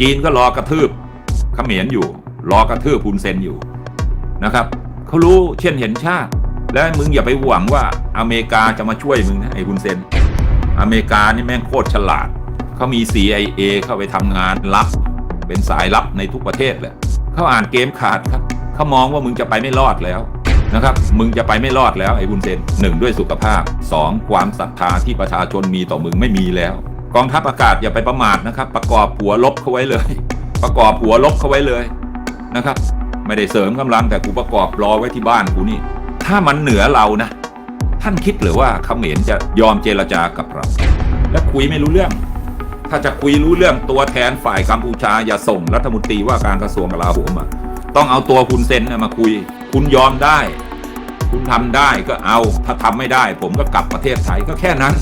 จีนก็รอกระทืบเขมรอยู่ รอกระทืบฮุนเซนอยู่นะครับเขารู้เช่นเห็นชาติ และมึงอย่าไปหวังว่าอเมริกาจะมาช่วยมึงนะไอ้ฮุนเซน อเมริกานี่แม่งโคตรฉลาดเขามี CIA เข้าไปทำงานลับ เป็นสายลับในทุกประเทศแหละเขาอ่านเกมขาดครับเขามองว่ามึงจะไปไม่รอดแล้วนะครับ มึงจะไปไม่รอดแล้วไอ้บุญเซนหนึ่งด้วยสุขภาพสองความศรัทธาที่ประชาชนมีต่อมึงไม่มีแล้ว กองทัพอากาศอย่าไปประมาทนะครับ ประกอบหัวลบเขาไว้เลย ประกอบหัวลบเขาไว้เลยนะครับ ไม่ได้เสริมกำลังแต่กูประกอบรอไว้ที่บ้านกูนี่ ถ้ามันเหนือเรานะ ท่านคิดหรือว่าเขมรจะยอมเจรจากับเรา และคุยไม่รู้เรื่อง ถ้าจะคุยรู้เรื่องตัวแทนฝ่ายกัมพูชาอย่าส่งรัฐมนตรีว่าการกระทรวงกลาโหมมาต้องเอาตัวคุณเซนมาคุย คุณยอมได้ คุณทำได้ก็เอาถ้าทำไม่ได้ ผมก็กลับประเทศไทยก็แค่นั้น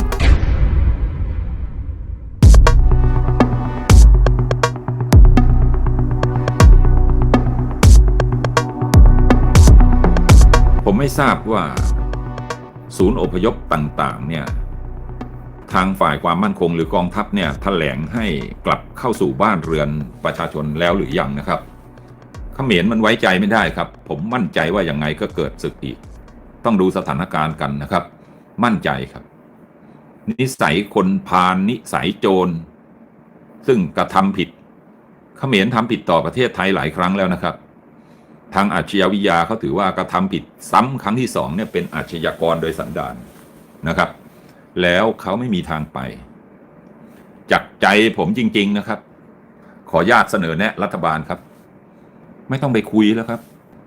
ไม่ทราบว่า ศูนย์อพยพต่างๆ เนี่ย ทางฝ่ายความมั่นคงหรือกองทัพเนี่ยแถลงให้กลับเข้าสู่บ้านเรือนประชาชนแล้วหรือยังนะครับเขมรมันไว้ใจไม่ได้ครับ ผมมั่นใจว่าอยังไงก็เกิดศึกอีก ต้องดูสถานการณ์กันนะครับ มั่นใจครับ นิสัยคนพาลนิสัยโจร ซึ่งกระทำผิดเขมรทำผิดต่อประเทศไทยหลายครั้งแล้วนะครับ ทางอาชญาวิทยาเขาถือว่ากระทำผิดซ้ำครั้งที่สองเนี่ยเป็นอาชญากรโดยสันดานนะครับ แล้วเขาไม่มีทางไปจากใจผมจริง ๆนะครับ ขอญาตเสนอแนะรัฐบาลครับ ไม่ต้องไปคุยแล้วครับ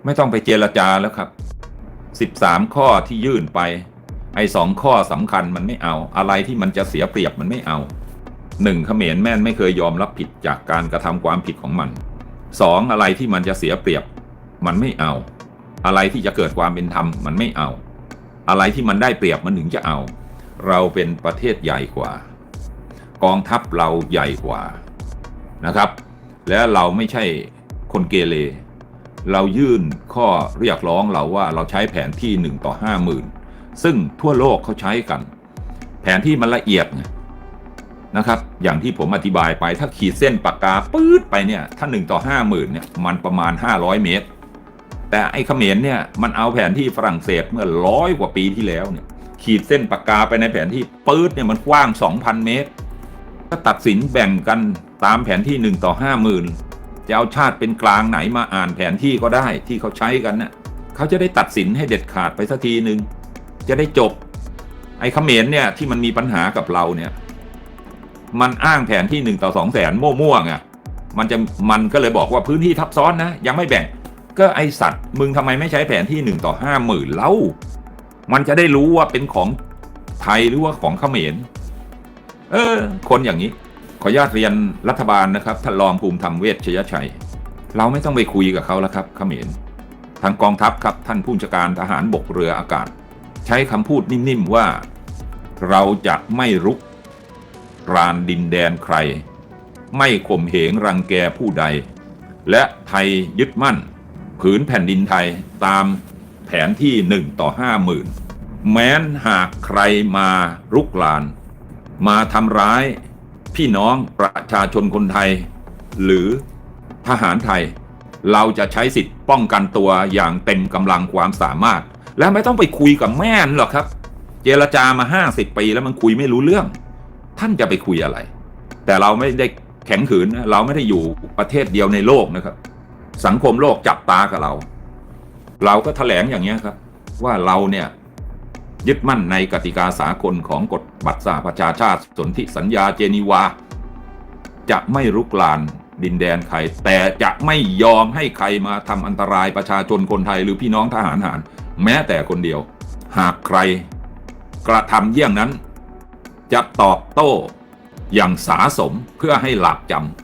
ไม่ต้องไปเจรจาแล้วครับสิบสามข้อที่ยื่นไป ไอ้สองข้อสำคัญมันไม่เอา อะไรที่มันจะเสียเปรียบมันไม่เอาหนึ่งเขมรแม่นไม่เคยยอมรับผิดจากการกระทำความผิดของมันสองอะไรที่มันจะเสียเปรียบ มันไม่เอา อะไรที่จะเกิดความเป็นธรรมมันไม่เอา อะไรที่มันได้เปรียบมันถึงจะเอา เราเป็นประเทศใหญ่กว่า กองทัพเราใหญ่กว่านะครับ และเราไม่ใช่คนเกเรเรายื่นข้อเรียกร้องเราว่าเราใช้แผนที่หนึ่งต่อห้าหมื่นซึ่งทั่วโลกเขาใช้กัน แผนที่มันละเอียดนะครับ อย่างที่ผมอธิบายไปถ้าขีดเส้นปากกาปื๊ดไปเนี่ย ถ้าหนึ่งต่อห้าหมื่นเนี่ยมันประมาณ 500 เมตร แต่ไอ้เขมรเนี่ยมันเอาแผนที่ฝรั่งเศสเมื่อร้อยกว่าปีที่แล้วเนี่ยขีดเส้นปากกาไปในแผนที่ปื๊ดเนี่ยมันกว้าง 2,000 เมตร ก็ตัดสินแบ่งกันตามแผนที่ 1 ต่อ 50,000 จะเอาชาติเป็นกลางไหนมาอ่านแผนที่ก็ได้ที่เขาใช้กันเนะ่ะเขาจะได้ตัดสินให้เด็ดขาดไปสักทีหนึ่งจะได้จบ ไอ้เขมรเนี่ยที่มันมีปัญหากับเราเนี่ยมันอ้างแผนที่ 1 ต่อ 2 แสนมั่วๆไงมันจะมันก็เลยบอกว่าพื้นที่ทับซ้อนนะยังไม่แบ่ง ก็ไอสัตว์ มึงทำไมไม่ใช้แผนที่ 1 ต่อ 5 0,000เล่า มันจะได้รู้ว่าเป็นของไทยหรือว่าของเขมร เออ คนอย่างนี้ ขออนุญาตเรียนรัฐบาลนะครับท่านรองภูมิธรรมเวชชยชัย เราไม่ต้องไปคุยกับเขาแล้วครับเขมร ทางกองทัพครับท่านผู้จัดการทหารบกเรืออากาศ ใช้คำพูดนิ่มๆว่า เราจะไม่รุกรานดินแดนใคร ไม่ข่มเหงรังแกผู้ใด และไทยยึดมั่น ผืนแผ่นดินไทยตามแผนที่หนึ่งต่อห้าหมื่นแม้นหากใครมารุกราน มาทำร้าย พี่น้องประชาชนคนไทย หรือทหารไทย เราจะใช้สิทธิ์ป้องกันตัวอย่างเต็มกำลังความสามารถ และไม่ต้องไปคุยกับแม่นหรอกครับ เจรจามา 50 ปีแล้วมันคุยไม่รู้เรื่อง ท่านจะไปคุยอะไร แต่เราไม่ได้แข็งขืนเราไม่ได้อยู่ประเทศเดียวในโลกนะครับ สังคมโลกจับตากับเรา เราก็แถลงอย่างนี้ครับ ว่าเราเนี่ยยึดมั่นในกติกาสากลของกฎบัตรสหประชาชาติสนธิสัญญาเจนีวา จะไม่รุกรานดินแดนใคร แต่จะไม่ยอมให้ใครมาทำอันตรายประชาชนคนไทยหรือพี่น้องทหารหาร แม้แต่คนเดียว หากใครกระทำเยี่ยงนั้น จะตอบโต้อย่างสาสมเพื่อให้หลับจำ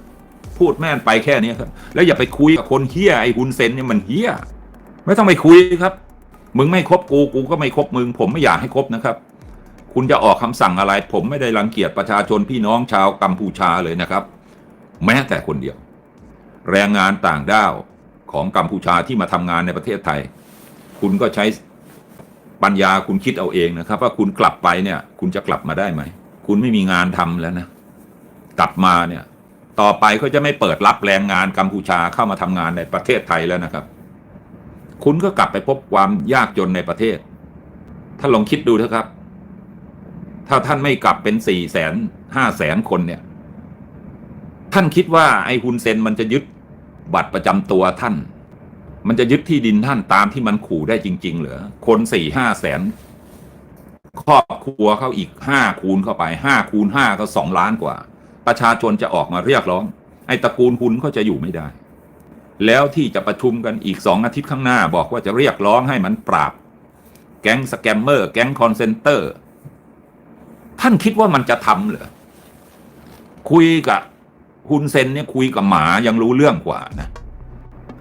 พูดแม่นไปแค่นี้ครับ แล้วอย่าไปคุยกับคนเฮี้ยไอ้ฮุนเซนเนี่ยมันเฮี้ยไม่ต้องไปคุยครับ มึงไม่คบกูกูก็ไม่คบมึง ผมไม่อยากให้คบนะครับ คุณจะออกคำสั่งอะไร ผมไม่ได้รังเกียจประชาชนพี่น้องชาวกัมพูชาเลยนะครับ แม้แต่คนเดียว แรงงานต่างด้าวของกัมพูชาที่มาทำงานในประเทศไทย คุณก็ใช้ปัญญาคุณคิดเอาเองนะครับ ว่าคุณกลับไปเนี่ย คุณจะกลับมาได้ไหม คุณไม่มีงานทำแล้วนะ กลับมาเนี่ย ต่อไปก็จะไม่เปิดรับแรงงานกัมพูชาเข้ามาทำงานในประเทศไทยแล้วนะครับ คุณก็กลับไปพบความยากจนในประเทศท่านลองคิดดูเถอะครับ ถ้าท่านไม่กลับเป็นสี่แสนห้าแสนคนเนี่ย ท่านคิดว่าไอ้ฮุนเซนมันจะยึดบัตรประจำตัวท่าน มันจะยึดที่ดินท่านตามที่มันขู่ได้จริง ๆ เหรอ คนสี่ห้าแสนครอบครัวเขาอีกห้าคูณเข้าไปห้าคูณห้าก็สองล้านกว่า ประชาชนจะออกมาเรียกร้อง ไอ้ตระกูลคุณก็จะอยู่ไม่ได้ แล้วที่จะประชุมกันอีกสองอาทิตย์ข้างหน้าบอกว่าจะเรียกร้องให้มันปราบ แก๊งสแกมเมอร์ แก๊งคอนเซนเตอร์ ท่านคิดว่ามันจะทำเหรอ คุยกับฮุนเซนเนี่ยคุยกับหมายังรู้เรื่องกว่านะ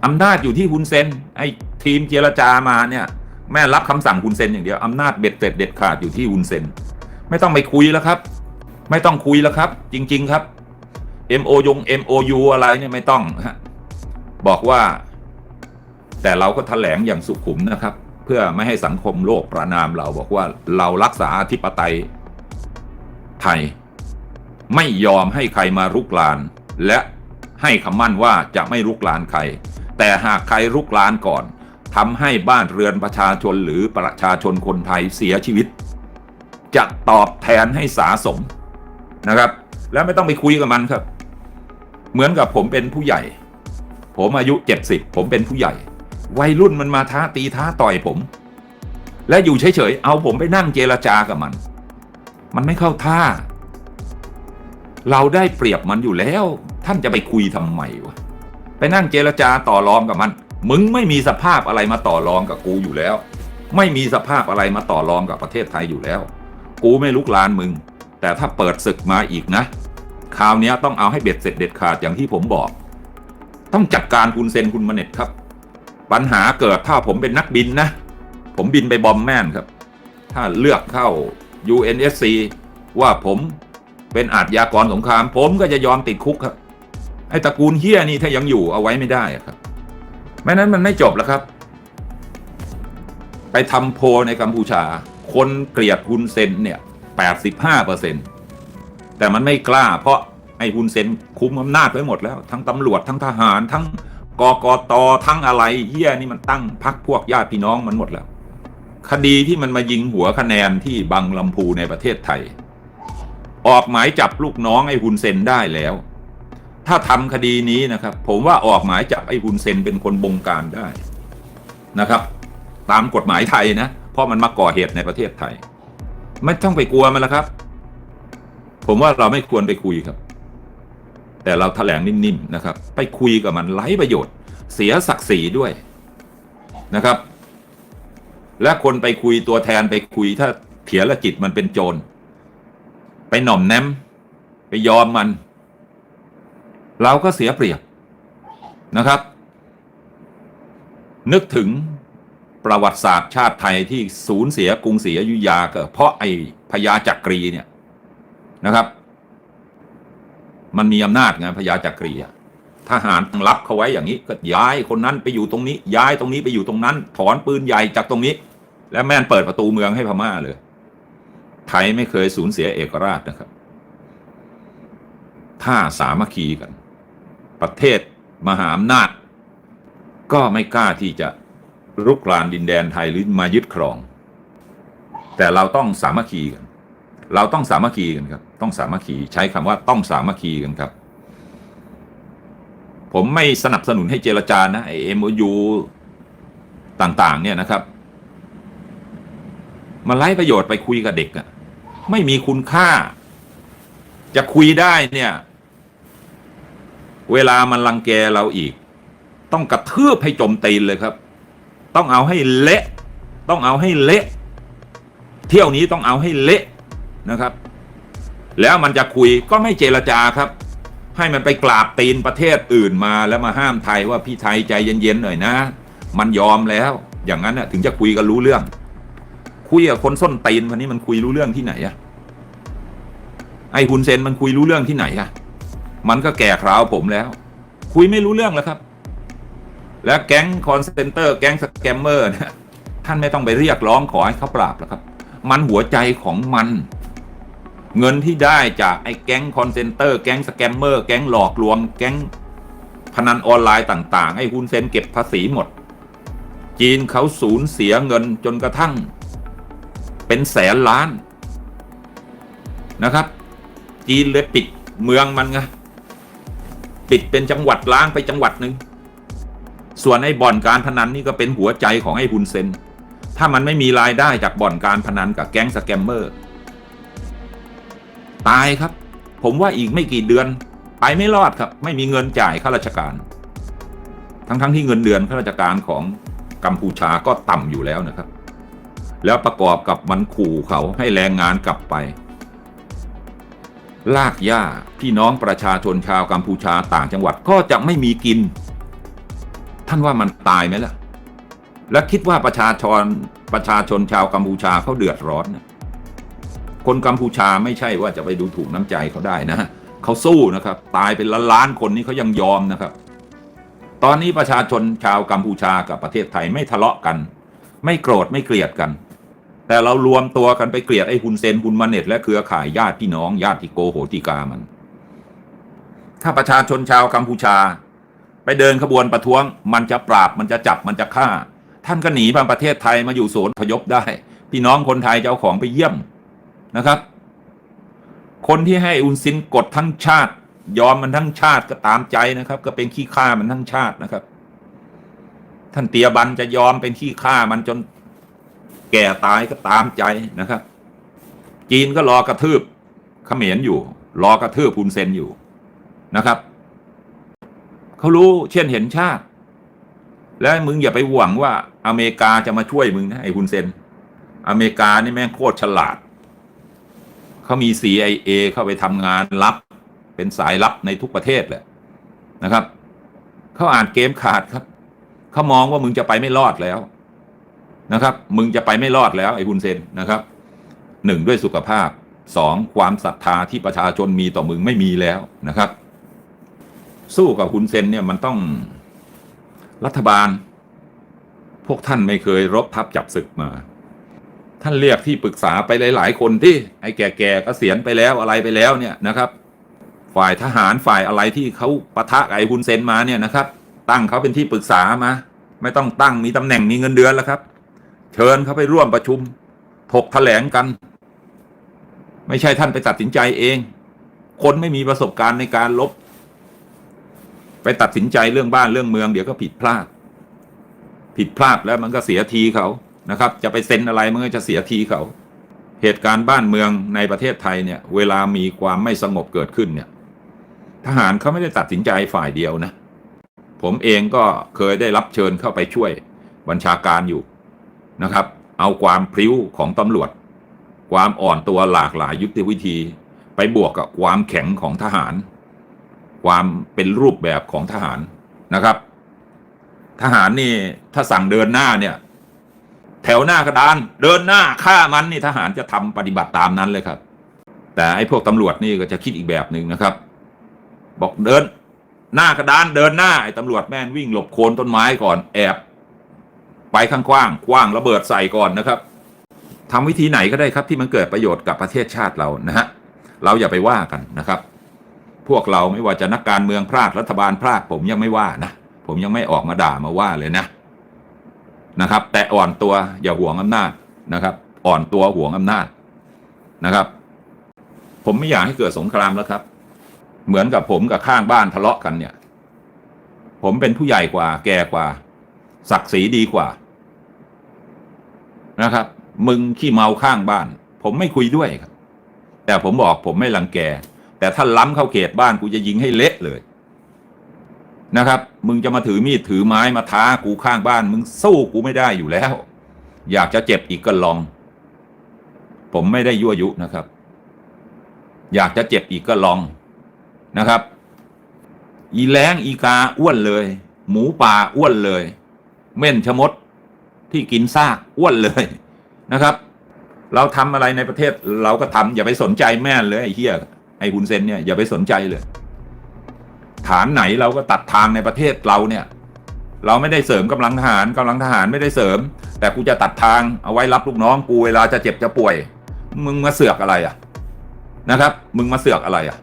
อำนาจอยู่ที่ฮุนเซนไอ้ทีมเจรจามาเนี่ย แม่รับคำสั่งฮุนเซนอย่างเดียวอำนาจเบ็ดเสร็จเด็ดขาดอยู่ที่ฮุนเซนไม่ต้องไปคุยแล้วครับ ไม่ต้องคุยแล้วครับ จริง ๆ ครับ MO ยง MOU อะไรเนี่ยไม่ต้องฮะบอกว่า แต่เราก็แถลงอย่างสุขุมนะครับ เพื่อไม่ให้สังคมโลกประนามเราบอกว่าเรารักษาอธิปไตยไทย ไม่ยอมให้ใครมารุกราน และให้คำมั่นว่าจะไม่รุกรานใคร แต่หากใครรุกรานก่อนทำให้บ้านเรือนประชาชนหรือประชาชนคนไทยเสียชีวิต จะตอบแทนให้สาสม นะครับ แล้วไม่ต้องไปคุยกับมันครับ เหมือนกับผมเป็นผู้ใหญ่ ผมอายุเจ็ดสิบผมเป็นผู้ใหญ่ วัยรุ่นมันมาท้าตีท้าต่อยผม และอยู่เฉยๆเอาผมไปนั่งเจรจากับมัน มันไม่เข้าท่า เราได้เปรียบมันอยู่แล้ว ท่านจะไปคุยทำไมวะไปนั่งเจรจาต่อรองกับมัน มึงไม่มีสภาพอะไรมาต่อรองกับกูอยู่แล้ว ไม่มีสภาพอะไรมาต่อรองกับประเทศไทยอยู่แล้ว กูไม่ลุกลานมึง แต่ถ้าเปิดศึกมาอีกนะ คราวนี้ต้องเอาให้เบ็ดเสร็จเด็ดขาดอย่างที่ผมบอก ต้องจัดการคุณเซนคุณมาเน็ตครับ ปัญหาเกิดถ้าผมเป็นนักบินนะ ผมบินไปบอมแมนครับ ถ้าเลือกเข้า UNSC ว่าผมเป็นอาชญากรสงคราม ผมก็จะยอมติดคุกครับ ไอ้ตระกูลเฮียนี่ถ้ายังอยู่เอาไว้ไม่ได้ครับไม่นั้นมันไม่จบแล้วครับ ไปทำโพในกัมพูชา คนเกลียดฮุนเซนเนี่ย 85เปอร์เซ็นแต่มันไม่กล้า เพราะไอ้ฮุนเซนคุมอำนาจไว้หมดแล้ว ทั้งตำรวจทั้งทหารทั้งกกตทั้งอะไรเฮียนี่มันตั้งพักพวกญาติพี่น้องมันหมดแล้ว คดีที่มันมายิงหัวคะแนนที่บังลำพูในประเทศไทย ออกหมายจับลูกน้องไอ้ฮุนเซนได้แล้ว ถ้าทำคดีนี้นะครับ ผมว่าออกหมายจับไอ้ฮุนเซนเป็นคนบงการได้นะครับ ตามกฎหมายไทยนะ เพราะมันมาก่อเหตุในประเทศไทย ไม่ต้องไปกลัวมันแล้วครับ ผมว่าเราไม่ควรไปคุยครับ แต่เราแถลงนิ่มๆนะครับ ไปคุยกับมันไร้ประโยชน์ เสียศักดิ์ศรีด้วยนะครับ และคนไปคุยตัวแทนไปคุยถ้าเถียละจิตมันเป็นโจร ไปหน่อมแนมไปยอมมัน เราก็เสียเปรียบนะครับ นึกถึง ประวัติศาสตร์ชาติไทยที่สูญเสียกรุงศรีอยุธยาเก็เพราะไอ้พญาจักรีเนี่ยนะครับ มันมีอำนาจไงพญาจักรีทหารรับเขาไว้อย่างนี้ ก็ย้ายคนนั้นไปอยู่ตรงนี้ ย้ายตรงนี้ไปอยู่ตรงนั้น ถอนปืนใหญ่จากตรงนี้ และแม่นเปิดประตูเมืองให้พม่าเลย ไทยไม่เคยสูญเสียเอกราชนะครับ ถ้าสามัคคีกัน ประเทศมหาอำนาจ ก็ไม่กล้าที่จะ รุกรานดินแดนไทยหรือมายึดครอง แต่เราต้องสามัคคีกัน เราต้องสามัคคีกันครับ ต้องสามัคคีใช้คำว่าต้องสามัคคีกันครับ ผมไม่สนับสนุนให้เจรจานะไอเอ็มยูต่างๆ เนี่ยนะครับ มันไร้ประโยชน์ไปคุยกับเด็กอะไม่มีคุณค่า จะคุยได้เนี่ย เวลามันรังแกเราอีก ต้องกระทืบให้จมตีนเลยครับ ต้องเอาให้เละ ต้องเอาให้เละ เที่ยวนี้ต้องเอาให้เละนะครับ แล้วมันจะคุยก็ไม่เจรจาครับ ให้มันไปกราบตีนประเทศอื่นมาแล้วมาห้ามไทยว่าพี่ไทยใจเย็นๆหน่อยนะ มันยอมแล้ว อย่างนั้นน่ะถึงจะคุยกันรู้เรื่อง คุยกับคนส้นตีนวันนี้มันคุยรู้เรื่องที่ไหนอะไอฮุนเซนมันคุยรู้เรื่องที่ไหนอะมันก็แก่คราวผมแล้ว คุยไม่รู้เรื่องแล้วครับ และแก๊งคอนเซนเตอร์แก๊งสแกมเมอร์เนี่ยท่านไม่ต้องไปเรียกร้องขอให้เขาปราบแล้วครับ มันหัวใจของมัน เงินที่ได้จากไอ้แก๊งคอนเซนเตอร์แก๊งสแกมเมอร์แก๊งหลอกลวง แก๊งพนันออนไลน์ต่าง ๆ ไอ้ฮุนเซนเก็บภาษีหมด จีนเขาสูญเสียเงินจนกระทั่ง เป็นแสนล้านนะครับ จีนเลยปิดเมืองมันไงปิดเป็นจังหวัดล้างไปจังหวัดหนึ่ง ส่วนไอ้บ่อนการพนันนี่ก็เป็นหัวใจของไอ้ฮุนเซน ถ้ามันไม่มีรายได้จากบ่อนการพนันกับแก๊งสแกมเมอร์ ตายครับ ผมว่าอีกไม่กี่เดือน ไปไม่รอดครับ ไม่มีเงินจ่ายข้าราชการ ทั้งๆทที่เงินเดือนข้าราชการของกัมพูชาก็ต่ำอยู่แล้วนะครับ แล้วประกอบกับมันขู่เขาให้แรงงานกลับไป ลากยาพี่น้องประชาชนชาวกัมพูชาต่างจังหวัดก็จะไม่มีกิน ท่านว่ามันตายไหมล่ะ และคิดว่าประชาชนประชาชนชาวกัมพูชาเขาเดือดร้อนนะคนกัมพูชาไม่ใช่ว่าจะไปดูถูกน้ำใจเขาได้นะเขาสู้นะครับ ตายเป็นล้านล้านๆคนนี่เขายังยอมนะครับ ตอนนี้ประชาชนชาวกัมพูชากับประเทศไทยไม่ทะเลาะกัน ไม่โกรธไม่เกลียดกัน แต่เรารวมตัวกันไปเกลียดไอ้ฮุนเซนฮุนมาเน็ตและเครือข่ายญาติพี่น้องญาติโกโหติกามัน ถ้าประชาชนชาวกัมพูชา ไปเดินขบวนประท้วง มันจะปราบมันจะจับมันจะฆ่า ท่านก็หนีมาประเทศไทยมาอยู่ศูนย์พยพได้ พี่น้องคนไทยจะเอาของไปเยี่ยมนะครับ คนที่ให้อุนซินกดทั้งชาติ ยอมมันทั้งชาติก็ตามใจนะครับ ก็เป็นขี้ข้ามันทั้งชาตินะครับ ท่านเตียบันจะยอมเป็นขี้ข้ามันจนแก่ตายก็ตามใจนะครับ จีนก็รอกระทืบเขมรอยู่ รอกระทืบพุนเซนอยู่นะครับ เขารู้เช่นเห็นชาติ และมึงอย่าไปหวังว่าอเมริกาจะมาช่วยมึงนะไอ้ฮุนเซน อเมริกานี่แม่งโคตรฉลาด เขามี CIA เข้าไปทำงานลับ เป็นสายลับในทุกประเทศแหละนะครับ เขาอ่านเกมขาดครับ เขามองว่ามึงจะไปไม่รอดแล้วนะครับ มึงจะไปไม่รอดแล้วไอ้ฮุนเซนนะครับหนึ่งด้วยสุขภาพสองความศรัทธาที่ประชาชนมีต่อมึงไม่มีแล้วนะครับ สู้กับฮุนเซนเนี่ยมันต้องรัฐบาล พวกท่านไม่เคยรบทับจับศึกมา ท่านเรียกที่ปรึกษาไปหลาย ๆ คนที่ไอ้แก่ๆก็เกษียณไปแล้วอะไรไปแล้วเนี่ยนะครับ ฝ่ายทหารฝ่ายอะไรที่เขาปะทะไอ้ฮุนเซนมาเนี่ยนะครับ ตั้งเขาเป็นที่ปรึกษามา ไม่ต้องตั้งมีตำแหน่งมีเงินเดือนแล้วครับ เชิญเขาไปร่วมประชุม ถกแถลงกัน ไม่ใช่ท่านไปตัดสินใจเอง คนไม่มีประสบการณ์ในการลบ ไปตัดสินใจเรื่องบ้านเรื่องเมืองเดี๋ยวก็ผิดพลาด ผิดพลาดแล้วมันก็เสียทีเขานะครับ จะไปเซ็นอะไรมันก็จะเสียทีเขา เหตุการณ์บ้านเมืองในประเทศไทยเนี่ย เวลามีความไม่สงบเกิดขึ้นเนี่ย ทหารเขาไม่ได้ตัดสินใจฝ่ายเดียวนะ ผมเองก็เคยได้รับเชิญเข้าไปช่วยบัญชาการอยู่นะครับ เอาความพลิ้วของตำรวจ ความอ่อนตัวหลากหลายยุทธวิธี ไปบวกกับความแข็งของทหาร ความเป็นรูปแบบของทหารนะครับ ทหารนี่ถ้าสั่งเดินหน้าเนี่ย แถวหน้ากระดานเดินหน้าฆ่ามันนี่ทหารจะทำปฏิบัติตามนั้นเลยครับ แต่ไอ้พวกตำรวจนี่ก็จะคิดอีกแบบหนึ่งนะครับ บอกเดิน หน้ากระดานเดินหน้าไอ้ตำรวจแม่งวิ่งหลบโคนต้นไม้ก่อนแอบไปข้างกว้างกว้างระเบิดใส่ก่อนนะครับทำวิธีไหนก็ได้ครับที่มันเกิดประโยชน์กับประเทศชาติเรานะฮะเราอย่าไปว่ากันนะครับ พวกเราไม่ว่าจะนักการเมืองพลาดรัฐบาลพลาดผมยังไม่ว่านะ ผมยังไม่ออกมาด่ามาว่าเลยนะนะครับ แต่อ่อนตัวอย่าห่วงอำนาจนะครับ อ่อนตัวห่วงอำนาจนะครับ ผมไม่อยากให้เกิดสงครามแล้วครับ เหมือนกับผมกับข้างบ้านทะเลาะกันเนี่ย ผมเป็นผู้ใหญ่กว่า แก่กว่า ศักดิ์ศรีดีกว่านะครับ มึงขี้เมาข้างบ้าน ผมไม่คุยด้วยครับ แต่ผมบอกผมไม่รังแก แต่ถ้าล้ำเข้าเขตบ้านกูจะยิงให้เละเลยนะครับ มึงจะมาถือมีดถือไม้มาท้ากูข้างบ้าน มึงสู้กูไม่ได้อยู่แล้ว อยากจะเจ็บอีกก็ลอง ผมไม่ได้ยั่วยุนะครับ อยากจะเจ็บอีกก็ลองนะครับ อีแรงอีกาอ้วนเลย หมูป่าอ้วนเลย เม่นชะมดที่กินซากอ้วนเลยนะครับ เราทำอะไรในประเทศเราก็ทำอย่าไปสนใจแม่เลยไอ้เฮีย ไอ้ฮุนเซนเนี่ยอย่าไปสนใจเลย ฐานไหนเราก็ตัดทางในประเทศเราเนี่ย เราไม่ได้เสริมกำลังทหารกำลังทหารไม่ได้เสริม แต่กูจะตัดทางเอาไว้รับลูกน้องกูเวลาจะเจ็บจะป่วย มึงมาเสือกอะไรอะนะครับ มึงมาเสือกอะไรอะ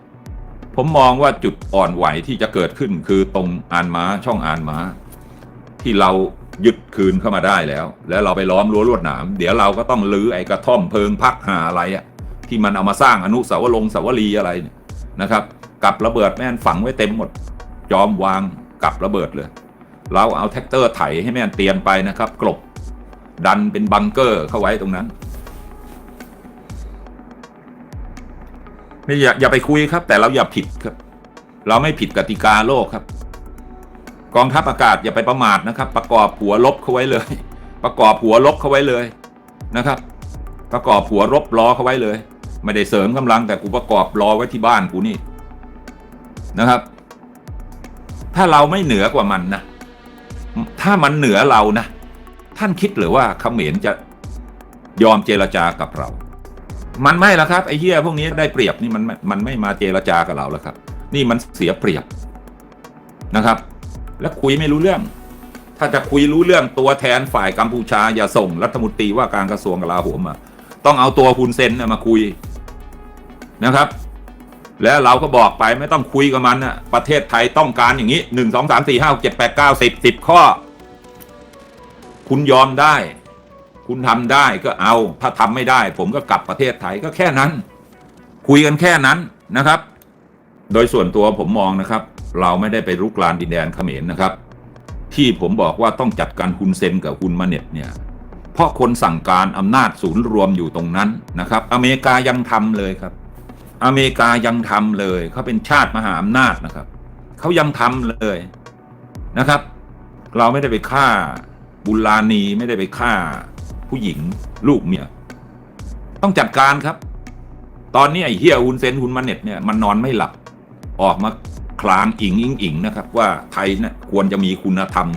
ผมมองว่าจุดอ่อนไหวที่จะเกิดขึ้นคือตรงอานม้าช่องอานม้า ที่เรายึดคืนเข้ามาได้แล้ว แล้วเราไปล้อมรั้วลวดหนาม เดี๋ยวเราก็ต้องลื้อไอ้กระท่อมเพิงพักหาอะไรอะ ที่มันเอามาสร้างอนุสาวรงค์สาวรีอะไรนะครับกับระเบิดแม่นฝังไว้เต็มหมด จอมวางกับระเบิดเลย เราเอาแท็กเตอร์ไถให้แม่นเตียนไปนะครับ กลบดันเป็นบังเกอร์เข้าไว้ตรงนั้นไม่อย่าอย่าไปคุยครับ แต่เราอย่าผิดครับ เราไม่ผิดกติกาโลกครับ กองทัพอากาศอย่าไปประมาทนะครับ ประกอบหัวลบเข้าไว้เลย ประกอบหัวลบเข้าไว้เลยนะครับ ประกอบหัวรบรอเข้าไว้เลย ไม่ได้เสริมกำลังแต่กูประกอบรอไว้ที่บ้านกูนี่นะครับ ถ้าเราไม่เหนือกว่ามันนะถ้ามันเหนือเรานะ ท่านคิดหรือว่าเขมรจะยอมเจรจากับเรา มันไม่ละครับไอ้เหี้ยพวกนี้ได้เปรียบนี่มันมันไม่มาเจรจากับเราแล้วครับ นี่มันเสียเปรียบนะครับ แล้วคุยไม่รู้เรื่อง ถ้าจะคุยรู้เรื่องตัวแทนฝ่ายกัมพูชาอย่าส่งรัฐมนตรีว่าการกระทรวงกลาโหมมาต้องเอาตัวคุณเซนมาคุย นะครับ แล้วเราก็บอกไปไม่ต้องคุยกับมันนะประเทศไทยต้องการอย่างนี้หนึ่งสองสามสี่ห้าเจ็ดแปดเก้าสิบสิบข้อ คุณยอมได้ คุณทำได้ก็เอา ถ้าทำไม่ได้ ผมก็กลับประเทศไทยก็แค่นั้น คุยกันแค่นั้นนะครับ โดยส่วนตัวผมมองนะครับ เราไม่ได้ไปรุกรานดินแดนเขมรนะครับ ที่ผมบอกว่าต้องจัดการคุณเซนกับคุณมาเน็ตเนี่ยเพราะคนสั่งการอำนาจศูนย์รวมอยู่ตรงนั้นนะครับ อเมริกายังทำเลยครับ อเมริกายังทำเลยเขาเป็นชาติมหาอำนาจนะครับเขายังทำเลยนะครับ เราไม่ได้ไปฆ่าบุลานีไม่ได้ไปฆ่าผู้หญิงลูกเมียต้องจัดการครับ ตอนนี้ไอ้เฮียอุนเซนคุณมาเน็ตเนี่ยมันนอนไม่หลับออกมาคลางอิงอิงอิงนะครับ ว่าไทยเนี่ยควรจะมีคุณธรรม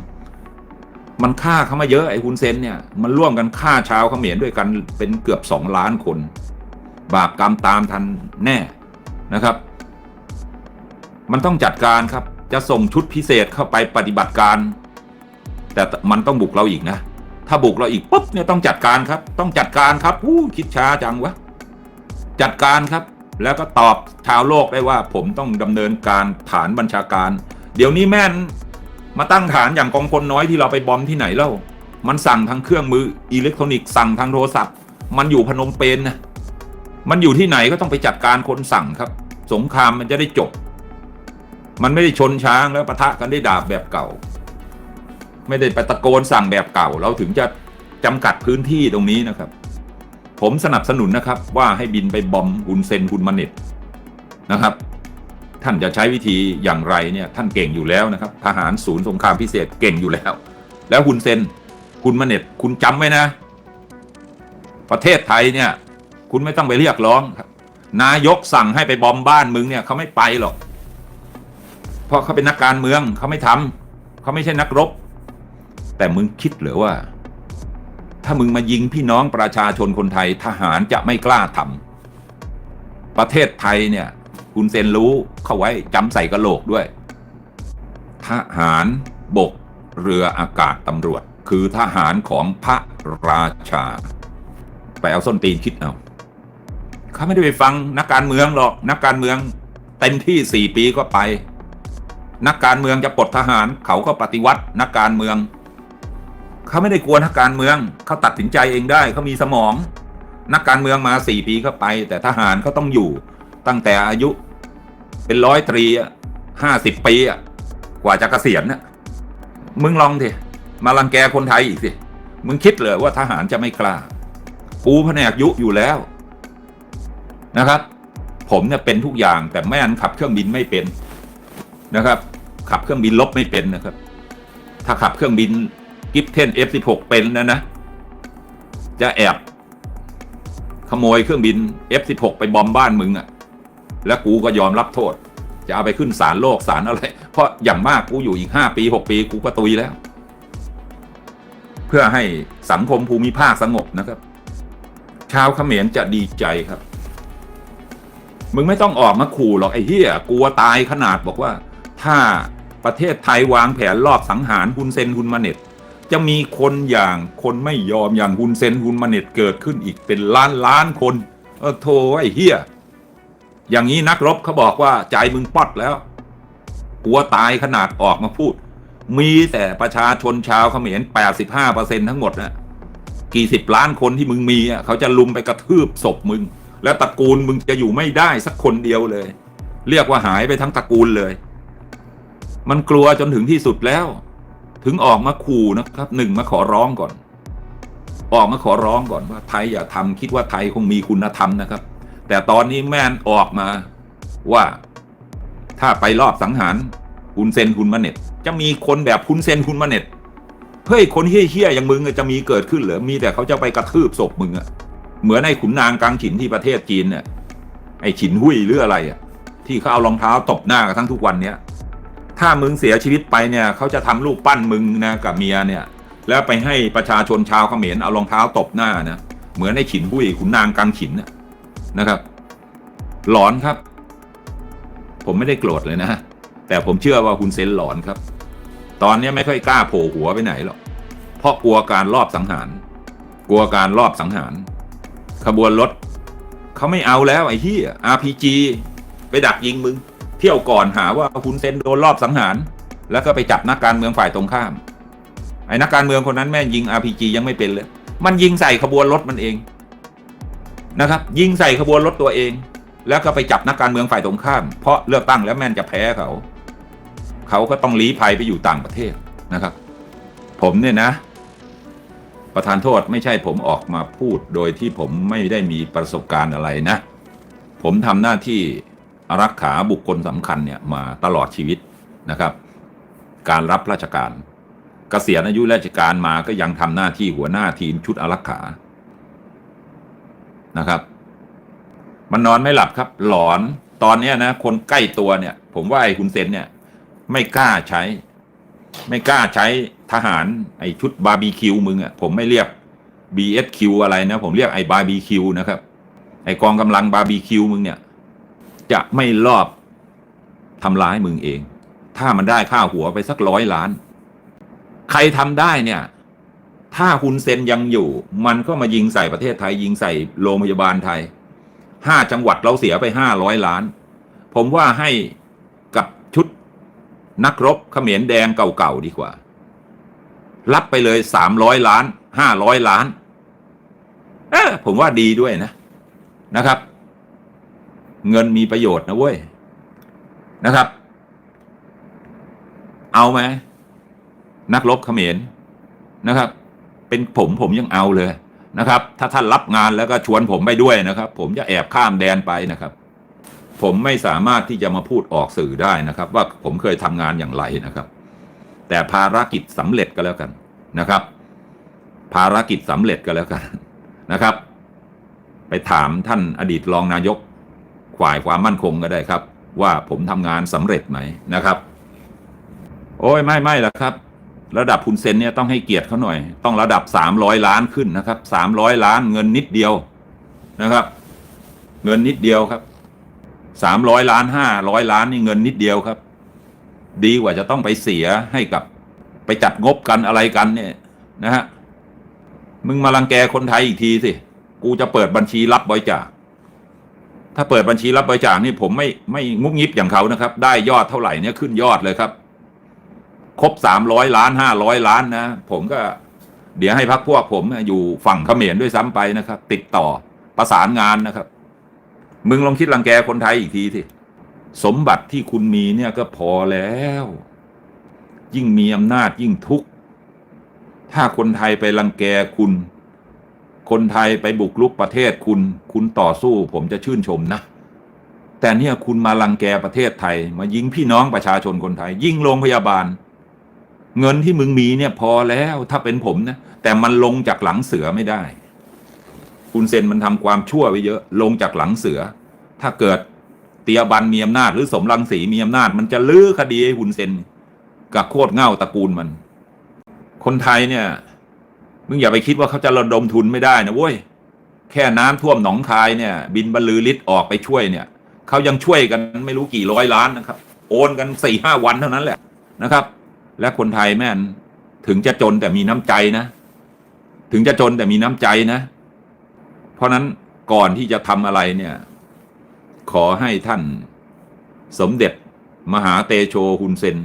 มันฆ่าเขามาเยอะไอ้คุณเซนเนี่ยมันร่วมกันฆ่าชาวเขมรด้วยกันเป็นเกือบสองล้านคน บาปกรรมตามทันแน่นะครับ มันต้องจัดการครับ จะส่งชุดพิเศษเข้าไปปฏิบัติการ แต่มันต้องบุกเราอีกนะ ถ้าบุกเราอีกปุ๊บเนี่ยต้องจัดการครับ ต้องจัดการครับอู้คิดช้าจังวะ จัดการครับ แล้วก็ตอบชาวโลกได้ว่าผมต้องดำเนินการฐานบัญชาการ เดี๋ยวนี้แม่นมาตั้งฐานอย่างกองพลน้อยที่เราไปบอมที่ไหนเล่า มันสั่งทางเครื่องมืออิเล็กทรอนิกส์สั่งทางโทรศัพท์ มันอยู่พนมเปญนะ มันอยู่ที่ไหนก็ต้องไปจัดการคนสั่งครับ สงครามมันจะได้จบ มันไม่ได้ชนช้างแล้วปะทะกันได้ดาบแบบเก่า ไม่ได้ไปตะโกนสั่งแบบเก่า เราถึงจะจำกัดพื้นที่ตรงนี้นะครับ ผมสนับสนุนนะครับ ว่าให้บินไปบอมฮุนเซนฮุนมาเน็ตนะครับ ท่านจะใช้วิธีอย่างไรเนี่ยท่านเก่งอยู่แล้วนะครับ ทหารศูนย์สงครามพิเศษเก่งอยู่แล้ว แล้วฮุนเซนฮุนมาเน็ตคุณจำไว้นะ ประเทศไทยเนี่ย คุณไม่ต้องไปเรียกร้องครับ นายกสั่งให้ไปบอมบ้านมึงเนี่ยเขาไม่ไปหรอก เพราะเขาเป็นนักการเมืองเขาไม่ทำเขาไม่ใช่นักรบ แต่มึงคิดหรือว่า ถ้ามึงมายิงพี่น้องประชาชนคนไทยทหารจะไม่กล้าทำประเทศไทยเนี่ย คุณเซนรู้เข้าไว้จำใส่กระโหลกด้วย ทหารบกเรืออากาศตำรวจ คือทหารของพระราชา ไปเอาส้นตีนคิดเอา เขาไม่ได้ไปฟังนักการเมืองหรอก นักการเมืองเต็มที่สี่ปีก็ไป นักการเมืองจะปลดทหาร เขาก็ปฏิวัตินักการเมืองเขาไม่ได้กลัวนักการเมืองเขาตัดสินใจเองได้เขามีสมอง นักการเมืองมาสี่ปีก็ไป แต่ทหารเขาต้องอยู่ตั้งแต่อายุ เป็นร้อยตรีห้าสิบปีกว่าจะเกษียณน่ะมึงลองสิมาลังแกคนไทยอีกสิมึงคิดเลยว่าทหารจะไม่กล้า กูแผนกยุอยู่แล้ว นะครับ ผมเนี่ยเป็นทุกอย่างแต่แม่นขับเครื่องบินไม่เป็นนะครับ ขับเครื่องบินลบไม่เป็นนะครับ ถ้าขับเครื่องบินกิฟเทน F16 เป็นนะนะ จะแอบขโมยเครื่องบิน F16 ไปบอมบ้านมึงอะ่ะ แล้วกูก็ยอมรับโทษ จะเอาไปขึ้นศาลโลกศาลอะไร เพราะอย่างมากกูอยู่อีกห้าปีหกปีกูก็ตุยแล้ว เพื่อให้สังคมภูมิภาคสงบนะครับ ชาวเขมรจะดีใจครับ มึงไม่ต้องออกมาขู่หรอกไอ้เหี้ยกลัวตายขนาดบอกว่า ถ้าประเทศไทยวางแผนรอบสังหารฮุนเซนฮุนมาเน็ต จะมีคนอย่างคนไม่ยอมอย่างฮุนเซนฮุนมาเน็ตเกิดขึ้นอีกเป็นล้านล้านคนเออโธไอ้เหี้ยอย่างนี้นักรบเขาบอกว่าใจมึงปอดแล้ว กลัวตายขนาดออกมาพูด มีแต่ประชาชนชาวเขมร85%ทั้งหมดนะกี่สิบล้านคนที่มึงมีอะเขาจะลุมไปกระทืบศพมึง แล้วตระกูลมึงจะอยู่ไม่ได้สักคนเดียวเลย เรียกว่าหายไปทั้งตระกูลเลย มันกลัวจนถึงที่สุดแล้ว ถึงออกมาขู่นะครับหนึ่งมาขอร้องก่อน ออกมาขอร้องก่อนว่าไทยอย่าทำคิดว่าไทยคงมีคุณธรรมนะครับ แต่ตอนนี้แม่นออกมาว่า ถ้าไปรอบสังหารฮุนเซนฮุนมาเน็ต จะมีคนแบบฮุนเซนฮุนมาเน็ตเฮ้ยคนเฮี้ยๆอย่างมึงจะมีเกิดขึ้นเหรอมีแต่เขาจะไปกระทืบศพมึงอะ เหมือนไอ้ขุนนางกังฉินที่ประเทศจีนเนี่ยไอ้ฉินหุยหรืออะไรอะที่เขาเอารองเท้าตบหน้ากันทั้งทุกวันเนี้ยถ้ามึงเสียชีวิตไปเนี่ยเขาจะทำรูปปั้นมึงนะกับเมียเนี่ย แล้วไปให้ประชาชนชาวเขมรเอารองเท้าตบหน้านะเหมือนไอ้ฉินหุยขุนนางกังฉินนะนะครับ หลอนครับ ผมไม่ได้โกรธเลยนะแต่ผมเชื่อว่าคุณเซนหลอนครับ ตอนนี้ไม่ค่อยกล้าโผล่หัวไปไหนหรอกเพราะกลัวการลอบสังหาร กลัวการลอบสังหาร ขบวนรถเขาไม่เอาแล้วไอ้ที่ RPG ไปดักยิงมึง เที่ยวก่อนหาว่าคุณเซนโดนรอบสังหาร แล้วก็ไปจับนักการเมืองฝ่ายตรงข้าม ไอ้นักการเมืองคนนั้นแม่งยิง RPG ยังไม่เป็นเลย มันยิงใส่ขบวนรถมันเองนะครับ ยิงใส่ขบวนรถตัวเอง แล้วก็ไปจับนักการเมืองฝ่ายตรงข้าม เพราะเลือกตั้งแล้วแม่นจะแพ้เขา เขาก็ต้องลี้ภัยไปอยู่ต่างประเทศนะครับ ผมเนี่ยนะ ประธานโทษไม่ใช่ผมออกมาพูดโดยที่ผมไม่ได้มีประสบการณ์อะไรนะ ผมทำหน้าที่รักขาบุคคลสำคัญเนี่ยมาตลอดชีวิตนะครับ การรับราชการเกษียณอายุราชการมาก็ยังทำหน้าที่หัวหน้าทีมชุดอารักขานะครับ มันนอนไม่หลับครับ หลอนตอนนี้นะ คนใกล้ตัวเนี่ย ผมว่าไอ้คุณเซนเนี่ย ไม่กล้าใช้ ไม่กล้าใช้ ทหารไอ้ชุดบาร์บีคิวมึงอะ่ะผมไม่เรียก BSQ อะไรนะ ผมเรียกไอ้บาร์บีคิวนะครับ ไอ้กองกำลังบาร์บีคิวมึงเนี่ย จะไม่รอบทำร้ายมึงเอง ถ้ามันได้ค่าหัวไปสักร้อยล้าน ใครทำได้เนี่ย ถ้าคุณเซนยังอยู่ มันก็มายิงใส่ประเทศไทย ยิงใส่โรงพยาบาลไทยห้าจังหวัดเราเสียไปห้าร้อยล้าน ผมว่าให้กับชุดนักรบเขมรแดงเก่าๆดีกว่า รับไปเลยสามร้อยล้านห้าร้อยล้านเออผมว่าดีด้วยนะนะครับ เงินมีประโยชน์นะเว้ยนะครับ เอาไหมนักรบเขมรนะครับ เป็นผมผมยังเอาเลยนะครับ ถ้าท่านรับงานแล้วก็ชวนผมไปด้วยนะครับ ผมจะแอบข้ามแดนไปนะครับ ผมไม่สามารถที่จะมาพูดออกสื่อได้นะครับ ว่าผมเคยทำงานอย่างไรนะครับ แต่ภารกิจสำเร็จก็แล้วกันนะครับ ภารกิจสำเร็จก็แล้วกันนะครับ ไปถามท่านอดีตรองนายกฝ่ายความมั่นคงก็ได้ครับ ว่าผมทำงานสำเร็จไหมนะครับ โอ้ยไม่ไม่ละครับ ระดับคุณเซนเนี่ยต้องให้เกียรติเขาหน่อย ต้องระดับสามร้อยล้านขึ้นนะครับสามร้อยล้านเงินนิดเดียวนะครับ เงินนิดเดียวครับสามร้อยล้านห้าร้อยล้านนี่เงินนิดเดียวครับ ดีกว่าจะต้องไปเสียให้กับไปจัดงบกันอะไรกันเนี่ยนะฮะมึงมาลังแกคนไทยอีกทีสิ กูจะเปิดบัญชีรับบริจาค ถ้าเปิดบัญชีรับบริจาคนี่ผมไม่ไม่งุกงิบอย่างเขานะครับ ได้ยอดเท่าไหร่เนี่ยขึ้นยอดเลยครับ ครบสามร้อยล้านห้าร้อยล้านนะ ผมก็เดี๋ยวให้พักพวกผมอยู่ฝั่งเขมรด้วยซ้ำไปนะครับ ติดต่อประสานงานนะครับ มึงลองคิดรังแกคนไทยอีกทีสิ สมบัติที่คุณมีเนี่ยก็พอแล้ว ยิ่งมีอำนาจยิ่งทุกข์ ถ้าคนไทยไปรังแกคุณ คนไทยไปบุกรุกประเทศคุณ คุณต่อสู้ผมจะชื่นชมนะ แต่เนี่ยคุณมารังแกประเทศไทย มายิงพี่น้องประชาชนคนไทย ยิงโรงพยาบาล เงินที่มึงมีเนี่ยพอแล้วถ้าเป็นผมนะ แต่มันลงจากหลังเสือไม่ได้ คุณเซนมันทำความชั่วไปเยอะ ลงจากหลังเสือ ถ้าเกิด เตียบันมีอำนาจหรือสมรังสีมีอำนาจ มันจะลื้อคดีให้คุณเซนกับโคตรเง่าตระกูลมัน คนไทยเนี่ยมึงอย่าไปคิดว่าเขาจะระดมทุนไม่ได้นะเว้ยแค่น้ำท่วมหนองคายเนี่ย บินบรรลือฤทธิ์ออกไปช่วยเนี่ยเขายังช่วยกันไม่รู้กี่ร้อยล้านนะครับ โอนกันสี่ห้าวันเท่านั้นแหละนะครับ และคนไทยแม่นถึงจะจนแต่มีน้ำใจนะ ถึงจะจนแต่มีน้ำใจนะ เพราะนั้นก่อนที่จะทำอะไรเนี่ย ขอให้ท่านสมเด็จมหาเตโชฮุนเซน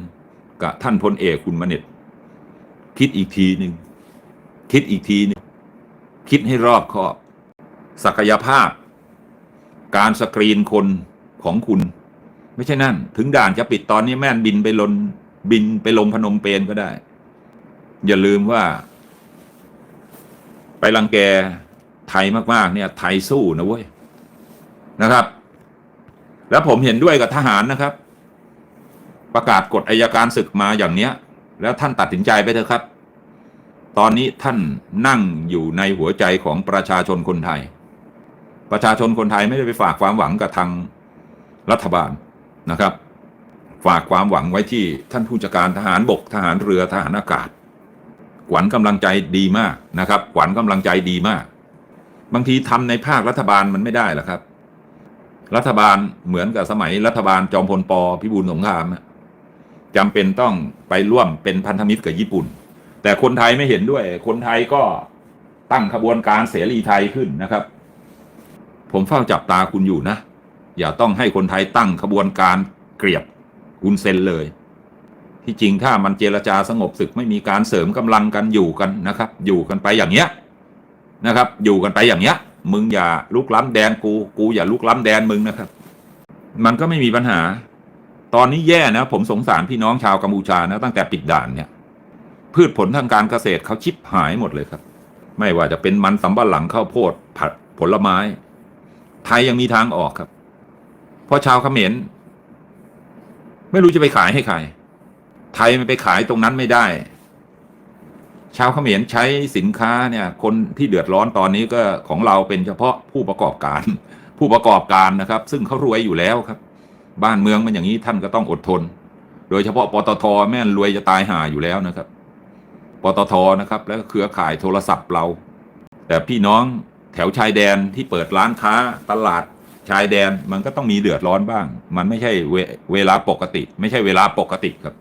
กับท่านพลเอกคุณมเน็ต คิดอีกทีหนึ่ง คิดอีกทีหนึงคิดให้รอบคอบ ศักยภาพ การสกรีนคนของคุณ ไม่ใช่นั่น ถึงด่านจะปิดตอนนี้แม่นบินไปลนบินไปลงพนมเปญก็ได้ อย่าลืมว่า ไปรังแกไทยมาก ๆ เนี่ย ไทยสู้นะเว้ยนะครับ แล้วผมเห็นด้วยกับทหารนะครับ ประกาศกฎอายการศึกมาอย่างเนี้ย แล้วท่านตัดสินใจไปเถอะครับ ตอนนี้ท่านนั่งอยู่ในหัวใจของประชาชนคนไทย ประชาชนคนไทยไม่ได้ไปฝากความหวังกับทางรัฐบาลนะครับ ฝากความหวังไว้ที่ท่านผู้จัดการทหารบกทหารเรือทหารอากาศขวัญกำลังใจดีมากนะครับขวัญกำลังใจดีมาก บางทีทำในภาครัฐบาลมันไม่ได้หรอกครับ รัฐบาลเหมือนกับสมัยรัฐบาลจอมพลปพิบูลสงครามจำเป็นต้องไปร่วมเป็นพันธมิตรกับญี่ปุ่น แต่คนไทยไม่เห็นด้วย คนไทยก็ตั้งขบวนการเสรีไทยขึ้นนะครับ ผมเฝ้าจับตาคุณอยู่นะ อย่าต้องให้คนไทยตั้งขบวนการเกลียดอุนเซนเลย ที่จริงถ้ามันเจรจาสงบศึกไม่มีการเสริมกำลังกันอยู่กันนะครับ อยู่กันไปอย่างเงี้ยนะครับ อยู่กันไปอย่างเงี้ย มึงอย่าลุกล้ำแดนกู กูอย่าลุกล้ำแดนมึงนะครับ มันก็ไม่มีปัญหา ตอนนี้แย่นะ ผมสงสารพี่น้องชาวกัมพูชานะตั้งแต่ปิดด่านเนี่ย พืชผลทางการเกษตรเขาชิบหายหมดเลยครับ ไม่ว่าจะเป็นมันสำปะหลังข้าวโพดผัดผลไม้ ไทยยังมีทางออกครับ เพราะชาวเขมรไม่รู้จะไปขายให้ใคร ไทยมันไปขายตรงนั้นไม่ได้ ชาวเขมรใช้สินค้าเนี่ยคนที่เดือดร้อนตอนนี้ก็ของเราเป็นเฉพาะผู้ประกอบการ ผู้ประกอบการนะครับ ซึ่งเขารวยอยู่แล้วครับ บ้านเมืองมันอย่างนี้ท่านก็ต้องอดทน โดยเฉพาะปตทแม่นรวยจะตายห่าอยู่แล้วนะครับปตทนะครับ แล้วเครือข่ายโทรศัพท์เรา แต่พี่น้องแถวชายแดนที่เปิดร้านค้าตลาดชายแดนมันก็ต้องมีเดือดร้อนบ้าง มันไม่ใช่เวเวลาปกติ ไม่ใช่เวลาปกติครับ